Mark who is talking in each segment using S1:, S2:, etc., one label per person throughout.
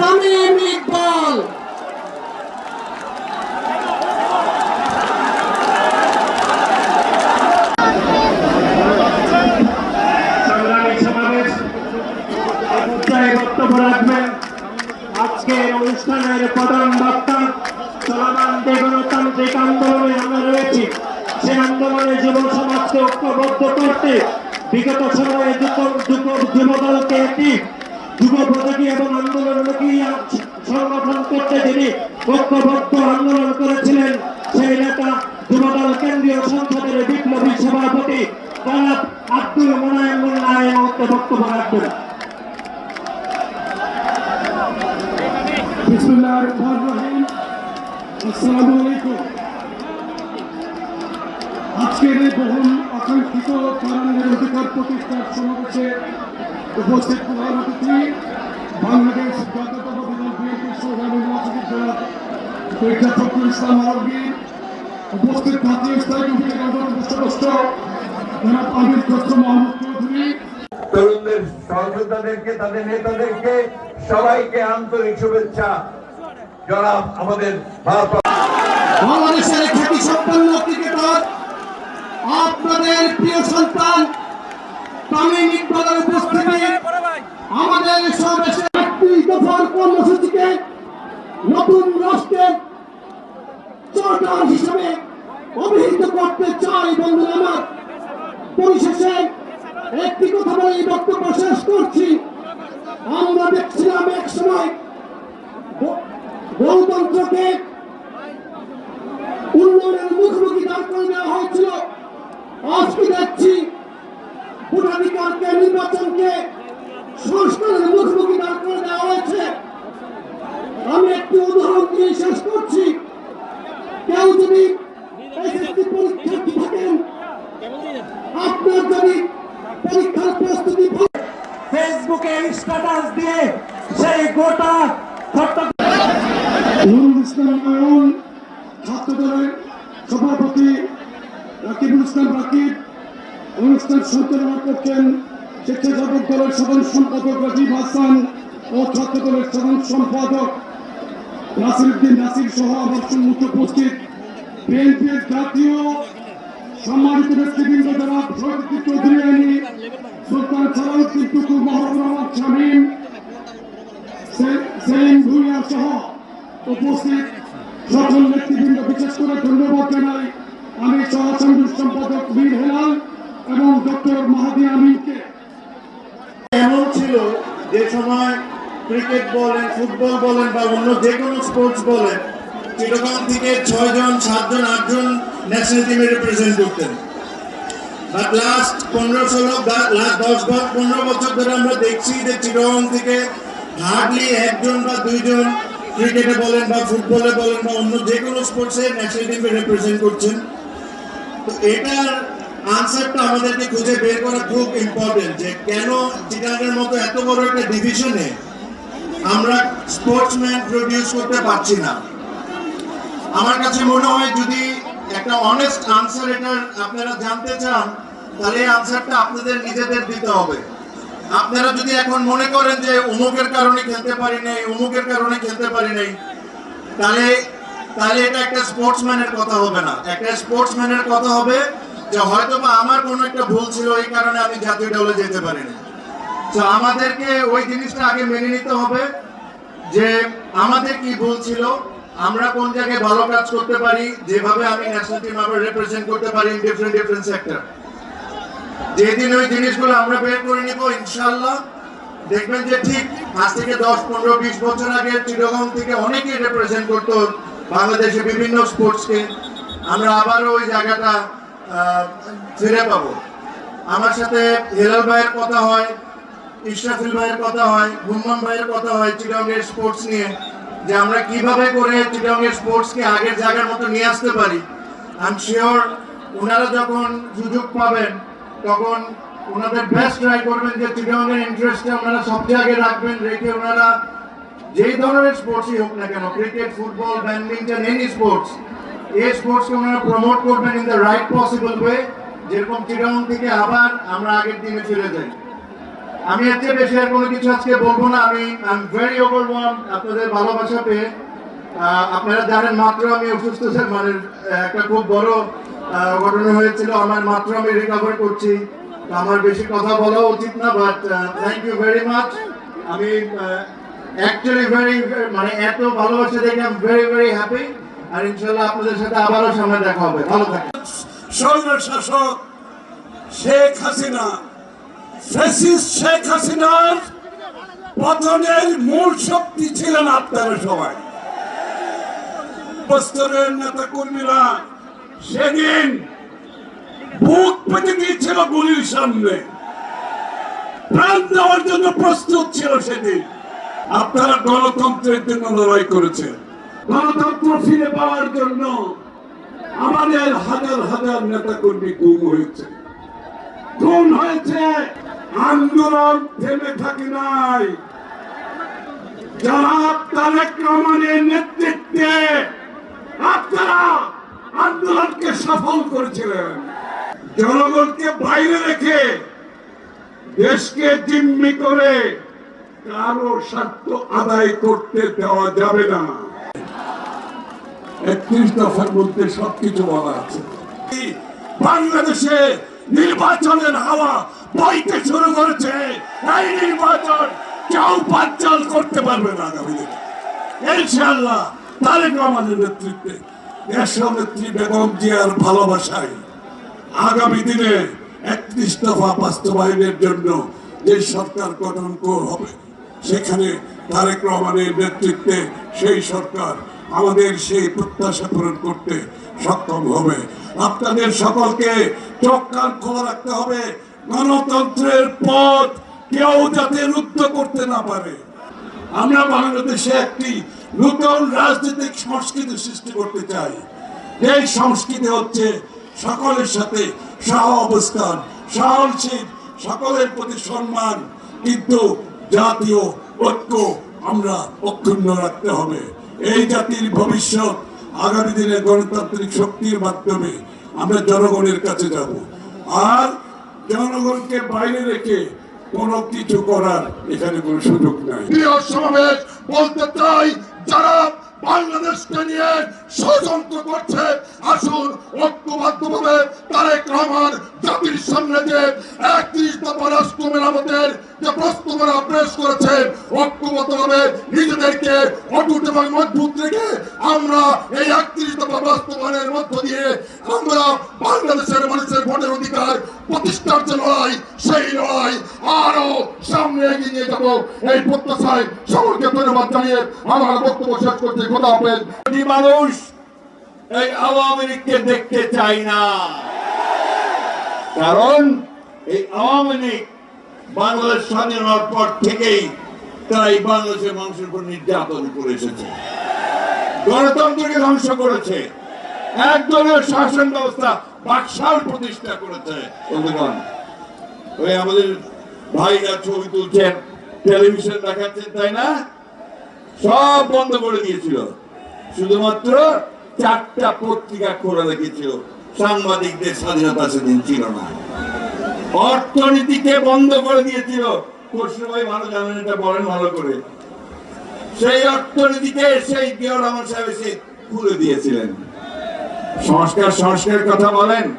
S1: তামিম ইকবাল।
S2: বক্তব্য রাখবেন আজকের অনুষ্ঠানের প্রধান বক্তা চলমান যে গণতান্ত্রিক আন্দোলনে আমরা রয়েছি। সে আন্দোলনে যুব সমাজকে ঐক্যবদ্ধ করতে বিগত সময়ে যুব যুব- যুবদলকে একটি যুব এবং আন্দোলনমুখী সংগঠন করতে যিনি ঐক্যবদ্ধ আন্দোলন করেছিলেন, সেই নেতা যুবদল কেন্দ্রীয় সংসদের বিপ্লবী সভাপতি জনাব আব্দুল মোনায়েম মোল্লা এই বক্তব্য রাখবেন।
S3: আসসালামু সমাবেশে উপস্থিত প্রধান অতিথি বাংলাদেশ জাতীয়তাবাদী দল বিএনপির সংগ্রামী মহাসচিব জনাব মির্জা ফখরুল ইসলাম আলমগীর উপস্থিত জাতীয় স্থায়ী কমিটির রাজনীতি সদস্য জনাব আমির খসরু মাহমুদ চৌধুরী।
S4: তরুণদের সহযোদ্ধাদেরকে তাদের নেতাদেরকে সবাইকে আন্তরিক শুভেচ্ছা। জনাব আমাদের ভারপ্রাপ্ত
S1: বাংলাদেশের খ্যাতি সম্পন্ন ক্রিকেটার আপনাদের প্রিয় সন্তান তামিম ইকবালের উপস্থিতি আমাদের সমাবেশে দফার কর্মসূচিকে নতুন রাষ্ট্রের চার্টার হিসেবে অভিহিত করতে চাই বন্ধুরা আমার। পরিশেষে একটি কথা বলে এই বক্তব্য শেষ করছি। আমরা দেখছিলাম এক সময় গণতন্ত্রকে উন্নয়নের মুখোমুখি দাঁড় করে দেওয়া হয়েছিল আজকে দেখছি ভোটাধিকারকে নির্বাচনকে সংস্কারের মুখোমুখি দাঁড় করে দেওয়া হয়েছে আমি একটি উদাহরণ দিয়ে শেষ করছি কেউ যদি এসএসসি পরীক্ষার্থী থাকেন আপনার যদি পরীক্ষার প্রস্তুতি
S2: ফেসবুকে স্ট্যাটাস দিয়ে ঘটনা
S3: নুরুল ইসলাম সভাপতি, রাকিবুল ইসলাম রাকিব, অনুষ্ঠান সঞ্চালনা করছেন স্বেচ্ছাসেবক সম্পাদক রাজীব হাসান ও ছাত্র দলের সম্পাদক নাসিরুদ্দিন নাসির সহ আমার সম্মুখে উপস্থিত। বিএনপির জাতীয় সম্মানিত ব্যক্তিবৃন্দ সরস্বতী চৌধুরী আইনি সুলতান সালাউদ্দিন টুকু মাহবুব রহমান শামীম সেলিম ভুইয়া সহ উপস্থিত সকল নেতৃবৃন্দ বিশেষ করে ধন্যবাদ জানাই আমি সহ সম্পাদক বীর হেলাল এবং ডক্টর মাহাদি আমিনকে।
S2: এমন ছিল যে সময় ক্রিকেট বলেন, ফুটবল বলেন বা অন্য যে কোনো স্পোর্টস বলেন চিরকাল থেকে ছয়জন, সাতজন, আটজন ন্যাশনাল টিমে রিপ্রেজেন্ট করতেন। বাট লাস্ট পনেরো, ষোলো লাস্ট দশ পনেরো বছর ধরে আমরা দেখছি যে চিরং থেকে হার্ডলি একজন বা দুইজন ক্রিকেটে বলেন বা ফুটবলে বলেন বা অন্য যে কোনো স্পোর্টসে ন্যাশনাল টিমে রিপ্রেজেন্ট করছেন, তো এটার আনসারটা আমাদেরকে খুঁজে বের করা খুব ইম্পর্টেন্ট যে কেন চিটাগের মতো এত বড় একটা ডিভিশনে আমরা স্পোর্টসম্যান প্রডিউস করতে পারছি না। আমার কাছে মনে হয় যদি একটা অনেস্ট আনসার এটার আপনারা জানতে চান, তাহলে এই আনসারটা আপনাদের নিজেদের দিতে হবে। আপনারা যদি এখন মনে করেন যে অমুকের কারণে খেলতে পারি নাই অমুকের কারণে খেলতে পারি নাই, তাহলে তাহলে এটা একটা স্পোর্টসম্যানের কথা হবে না। একটা স্পোর্টসম্যানের কথা হবে যে হয়তো বা আমার কোনো একটা ভুল ছিল, এই কারণে আমি জাতীয় দলে যেতে পারি পারিনি তো আমাদেরকে ওই জিনিসটা আগে মেনে নিতে হবে যে আমাদের কি ভুল ছিল, আমরা কোন জায়গায় ভালো কাজ করতে পারি, যেভাবে আমি ন্যাশনাল টিম আবার রিপ্রেজেন্ট করতে পারি ডিফারেন্ট ডিফারেন্ট সেক্টর যেদিন ওই জিনিসগুলো আমরা বের করে নিব ইনশাল্লাহ দেখবেন যে ঠিক আজ থেকে দশ, পনেরো, বিশ বছর আগে চিরগম থেকে অনেকেই রিপ্রেজেন্ট করতো বাংলাদেশের বিভিন্ন স্পোর্টসকে আমরা আবারও ওই জায়গাটা ফিরে পাবো। আমার সাথে হেলাল ভাইয়ের কথা হয়, ইশরাফিল ভাইয়ের কথা হয় গুম্মান ভাইয়ের কথা হয় চিরঙ্গের স্পোর্টস নিয়ে, যে আমরা কীভাবে করে চিরঙ্গের স্পোর্টসকে আগের জায়গার মতো নিয়ে আসতে পারি। আই এম শিওর ওনারা যখন সুযোগ পাবেন তখন ওনাদের বেস্ট ট্রাই করবেন যে চিরঙ্গের ইন্টারেস্টে ওনারা সব জায়গায় রাখবেন, রেখে ওনারা যেই ধরনের স্পোর্টসই হোক না কেন cricket football badminton any sports এই স্পোর্টসকে ওনারা প্রমোট করবেন in the right possible way যেরকম চিরং থেকে আবার আমরা আগের দিনে ফিরে যাই। আমি এর চেয়ে বেশি আর কোনো কিছু আজকে বলব না, আমি আই এম ভেরি ওভারওয়ার্ম আপনাদের ভালোবাসা পেয়ে আপনারা জানেন মাত্র আমি অসুস্থ ছিলাম মানে একটা খুব বড় ঘটনা হয়েছিল, আমার মাত্র আমি রিকভার করছি। আমার বেশি কথা বলা উচিত না but thank you very much আমি অ্যাকচুয়ালি ভেরি মানে এত ভালোবাসা দেখে আমি ভেরি ভেরি হ্যাপি আর ইনশাল্লাহ আপনাদের সাথে আবারও সামনে দেখা হবে। ভালো থাকেন
S5: শাসক শেখ হাসিনা, ফ্যাসিস্ট শেখ হাসিনার পতনের মূল শক্তি ছিলেন আপনারা সবাই। বস্তরের নেতা কর্মীরা সেদিন বুক পেতে দিয়েছিল গুলির সামনে। প্রাণ দেওয়ার জন্য প্রস্তুত ছিল সেদিন। আপনারা গণতন্ত্রের জন্য লড়াই করেছেন। গণতন্ত্র ফিরে পাওয়ার জন্য আমাদের হাজার হাজার নেতা কর্মী গুম হয়েছে। খুন হয়েছে, আন্দোলন থেমে থাকে নাই। যারা তারেক রহমানের নেতৃত্বে আপনারা আন্দোলনকে সফল করেছিলেন। জনগণকে বাইরে রেখে দেশকে জিম্মি করে কারও স্বার্থ আদায় করতে দেওয়া যাবে না। একত্রিশ দফার মধ্যে সবকিছু বলা আছে। বাংলাদেশে নির্বাচনের হাওয়া বইতে শুরু করেছে। এই নির্বাচন কেউ বাচ্চাল করতে পারবে না, আগামী দিনে। ইনশাআল্লাহ, তারেক রহমানের নেতৃত্বে নেতৃত্বে সেই সরকার আমাদের সেই প্রত্যাশা পূরণ করতে সক্ষম হবে। আপনাদের সকলকে চোখ কান খোলা রাখতে হবে। গণতন্ত্রের পথ কেউ যাতে রুদ্ধ করতে না পারে। আমরা বাংলাদেশে একটি নতুন রাজনৈতিক সংস্কৃতি সৃষ্টি করতে চাই। এই সংস্কৃতি হচ্ছে সকলের সাথে সহ অবস্থান, সহনশীল, সকলের প্রতি সম্মান, কিন্তু জাতীয় ঐক্য আমরা অক্ষুণ্ণ রাখতে হবে। এই জাতির ভবিষ্যৎ আগামী দিনে গণতান্ত্রিক শক্তির মাধ্যমে আমরা জনগণের কাছে যাব। আর জনগণকে বাইরে রেখে কোনো কিছু করার এখানে কোনো সুযোগ নাই।
S6: সমাবেশ, বলতে চাই যারা বাংলাদেশকে নিয়ে ষড়যন্ত্র করছে আসুন ঐক্যবদ্ধভাবে তারেক রহমান জাতির সামনে যে একত্রিশ দফা রাষ্ট্র মেরামতের যে প্রস্তাবনা পেশ করেছে ঐক্যবদ্ধভাবে নিজেদেরকে অটুট এবং মজবুত রেখে আমরা এই একত্রিশ বাস্তবায়নের মধ্য দিয়ে আমরা বাংলাদেশের মানুষের ভোটের অধিকার প্রতিষ্ঠার যে লড়াই, সেই লড়াই আরও সামনে এগিয়ে নিয়ে যাব। এই প্রত্যাশায় সকলকে ধন্যবাদ জানিয়ে আমার বক্তব্য শেষ করতে কথা হাফেজ।
S5: মানুষ এই আওয়ামী লীগকে দেখতে চায় না, কারণ এই আওয়ামী লীগ বাংলাদেশ স্বাধীন হওয়ার পর থেকেই তারা এই বাংলাদেশের মানুষের উপর নির্যাতন করে এসেছে। গণতন্ত্রকে ধ্বংস করেছে। একদলীয় শাসন ব্যবস্থা বাকশাল প্রতিষ্ঠা করেছে। ওই আমাদের ভাইরা ছবি তুলছেন, টেলিভিশন দেখাচ্ছেন, তাই না? সব বন্ধ করে দিয়েছিল। শুধুমাত্র চারটা পত্রিকা খোলা রেখেছিল। সাংবাদিকদের স্বাধীনতা সেদিন ছিল না। অর্থনীতিকে বন্ধ করে দিয়েছিল। ভাই ভালো জানেন, এটা বলেন ভালো করে। সেই অর্থনীতিকে সেই জিয়া রহমান সাহেব এসে খুলে দিয়েছিলেন। সংস্কার, সংস্কারের কথা বলেন।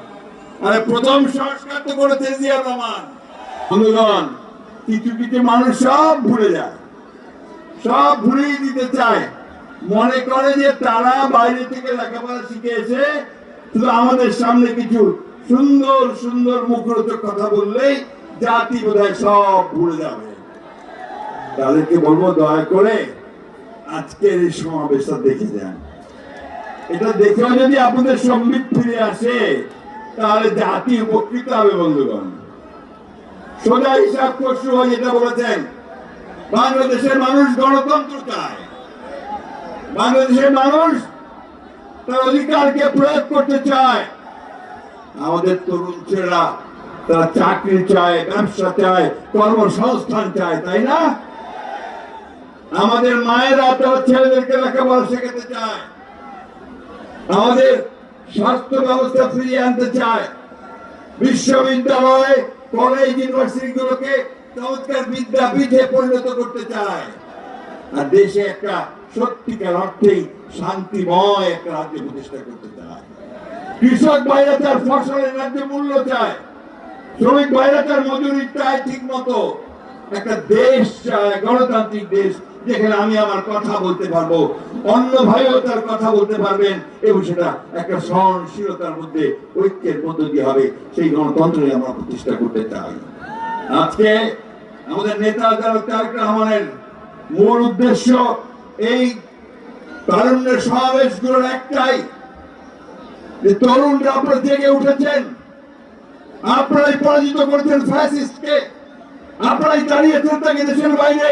S5: আরে প্রথম সংস্কার তো করেছে জিয়া রহমান। বন্ধুগণ কিছু কিছু মানুষ সব ভুলে যায়। সব ভুলিয়ে দিতে চায়। মনে করে যে তারা বাইরে থেকে লেখাপড়া শিখে এসে শুধু আমাদের সামনে কিছু সুন্দর সুন্দর মুখরোচক কথা বললেই জাতি বোধহয় সব ভুলে যাবে। তাদেরকে বলব? দয়া করে আজকের এই সমাবেশটা দেখে যান। এটা দেখেও যদি আপনাদের সম্বিত ফিরে আসে, তাহলে জাতি উপকৃত হবে, বন্ধুগণ। সোজা হিসাব করছু যেটা বলেছেন, বাংলাদেশের মানুষ গণতন্ত্র চায়। বাংলাদেশের মানুষ তার অধিকারকে প্রয়োগ করতে চায়। আমাদের তরুণ ছেলেরা, তারা চাকরি চায়, ব্যবসা চায়, কর্মসংস্থান চায়, তাই না? আমাদের মায়েরা তারা ছেলেদেরকে লেখাপড়া শেখাতে চায়। আমাদের স্বাস্থ্য ব্যবস্থা ফিরিয়ে আনতে চায়। বিশ্ববিদ্যালয়,
S4: কলেজ ইউনিভার্সিটি গুলোকে চমৎকার বিদ্যাপীঠে পরিণত করতে চায়। আর দেশে একটা সত্যিকার অর্থেই শান্তিময় একটা রাজ্য প্রতিষ্ঠা করতে চায়। কৃষক ভাইরা তার ফসলের রাজ্য মূল্য চায়। শ্রমিক ভাইরা তার মজুরি চায় ঠিক মতো। একটা দেশ চায়, গণতান্ত্রিক দেশ, যেখানে আমি আমার কথা বলতে পারব। অন্য ভাইও তার কথা বলতে পারবেন। এবং সেটা একটা সহনশীলতার মধ্যে ঐক্যের মধ্য দিয়ে হবে। সেই গণতন্ত্রই আমরা প্রতিষ্ঠা করতে চাই। আজকে আমাদের নেতা যারা, তারেক রহমানের মূল উদ্দেশ্য এই তারুণ্যের সমাবেশগুলোর একটাই যে তরুণরা আপনারা জেগে উঠেছেন। আপনারাই পরাজিত করেছেন ফ্যাসিস্টকে আপনারাই দাঁড়িয়েছেন তাকে দেশের বাইরে।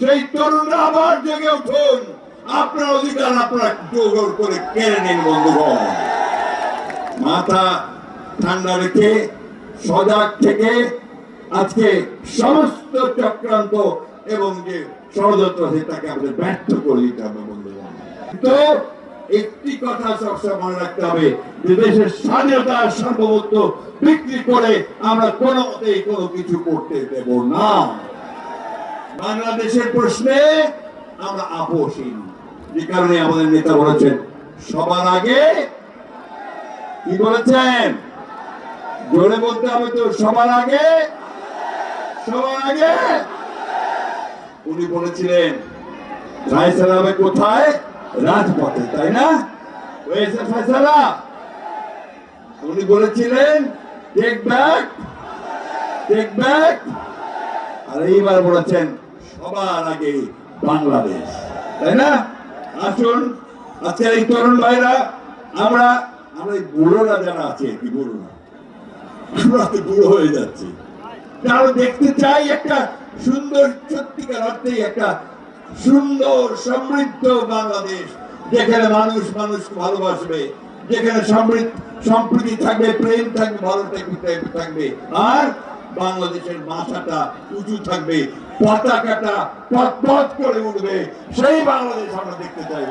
S4: সেই তরুণরা আবার জেগে উঠুন। আপনার অধিকার আপনারা জোর করে কেড়ে নিন, বন্ধুগণ। মাথা ঠান্ডা রেখে সজাগ থেকে আজকে সমস্ত চক্রান্ত এবং যে ষড়যন্ত্র আছে তাকে আমাদের ব্যর্থ করে দিতে হবে, বন্ধুগণ। তো একটি কথা সবসময় মনে রাখতে হবে, যে দেশের স্বাধীনতা সার্বভৌমত্ব বিক্রি করে আমরা কোনো মতেই কোনো কিছু করতে দেব না। বাংলাদেশের প্রশ্নে আমরা আপোষহীন। যে কারণে আমাদের নেতা বলেছেন, সবার আগে কি বলেছেন? জোরে বলতে হবে তো, সবার আগে? সবার আগে? উনি বলেছিলেন হবে কোথায়? রাজপথে, তাই না? হয়েছে ফায়সালা উনি বলেছিলেন আর এইবার বলেছেন, সবার আগে বাংলাদেশ। তাই না? আসুন, আজকের এই তরুণ ভাইরা, আমরা আমরা এই বুড়োরা যারা আছে, কি বুড়োরা? আমরা তো বুড়ো হয়ে যাচ্ছি। কারণ দেখতে চাই একটা সুন্দর সত্যিকার অর্থেই একটা সুন্দর সমৃদ্ধ বাংলাদেশ, যেখানে মানুষ মানুষকে ভালোবাসবে, যেখানে সমৃদ্ধ, সম্প্রীতি থাকবে, প্রেম থাকবে ভালো থাকবে, আর বাংলাদেশের মাথাটা উঁচু থাকবে, পতাকাটা পথ পথ করে উঠবে, সেই বাংলাদেশ আমরা দেখতে চাইব।